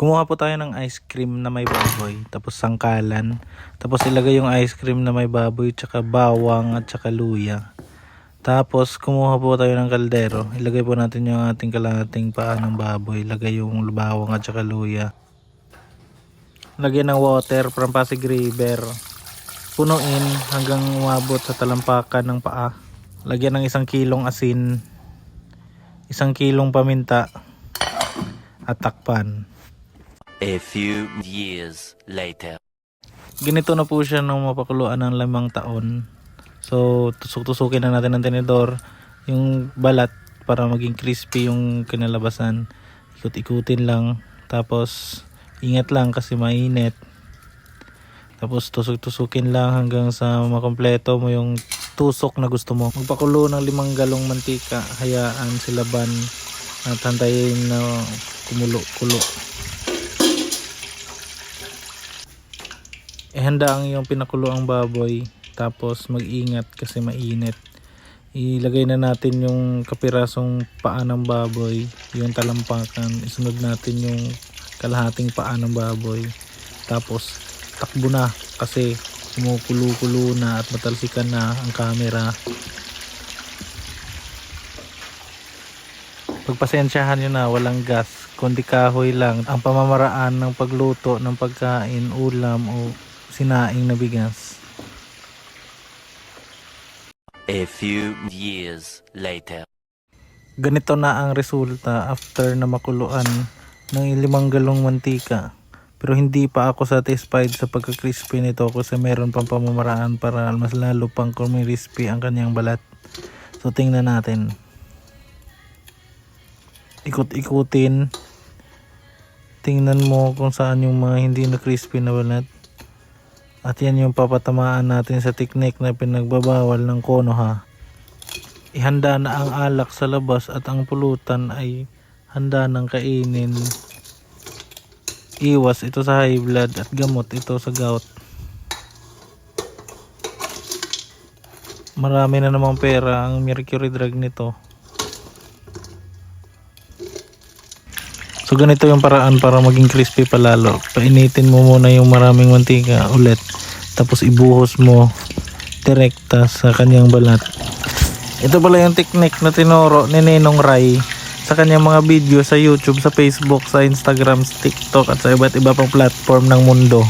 Kumuha po tayo ng ice cream na may baboy, tapos sangkalan, tapos ilagay yung ice cream na may baboy, tsaka bawang at tsaka luya. Tapos kumuha po tayo ng kaldero, ilagay po natin yung ating kalahating paa ng baboy, ilagay yung bawang at tsaka luya. Lagyan ng water from Pasig River. Punuin hanggang umabot sa talampakan ng paa. Lagyan ng isang kilong asin, isang kilong paminta, at takpan. A few years later. Ganito na po siya nung mapakuluan ng limang taon. So, tusok-tusukin na natin ng tenedor yung balat para maging crispy yung kinalabasan. Ikut-ikutin lang. Tapos, ingat lang kasi mainit. Tapos, tusok-tusukin lang hanggang sa makompleto mo yung tusok na gusto mo. Magpakulo ng limang galong mantika. Hayaan silaban at hantayin na kumulo-kulo. Ihanda ang iyong pinakulo ang baboy tapos mag-ingat kasi mainit. Ilagay na natin yung kapirasong paa ng baboy yung talampakan isunod natin yung kalahating paa ng baboy. Tapos takbo na kasi kumukulo-kulo na at matalsikan na ang camera. Pagpasensyahan nyo na walang gas kundi kahoy lang. Ang pamamaraan ng pagluto ng pagkain ulam o sinaing na bigas. A few years later. ganito na ang resulta after na makuluan ng limang galong mantika. Pero hindi pa ako satisfied sa pagka-crispy nito kasi meron pang pamamaraan para mas lalo pang kumirispi ang kanyang balat. So tingnan natin. Ikot-ikutin. Tingnan mo kung saan yung mga hindi na crispy na balat at yan yung papatamaan natin sa teknik na pinagbabawal ng konoha ihanda na ang alak sa labas at ang pulutan ay handa ng kainin. Iwas ito sa high blood at gamot ito sa gout. Marami na namang pera ang mercury drug nito. So ganito yung paraan para maging crispy palalo. Painitin mo muna yung maraming mantika ulit. Tapos ibuhos mo direkta sa kanyang balat. Ito pala yung technique na tinuro ni Ninong Rai sa kanyang mga video sa YouTube, sa Facebook, sa Instagram, sa TikTok at sa iba't iba pang platform ng mundo.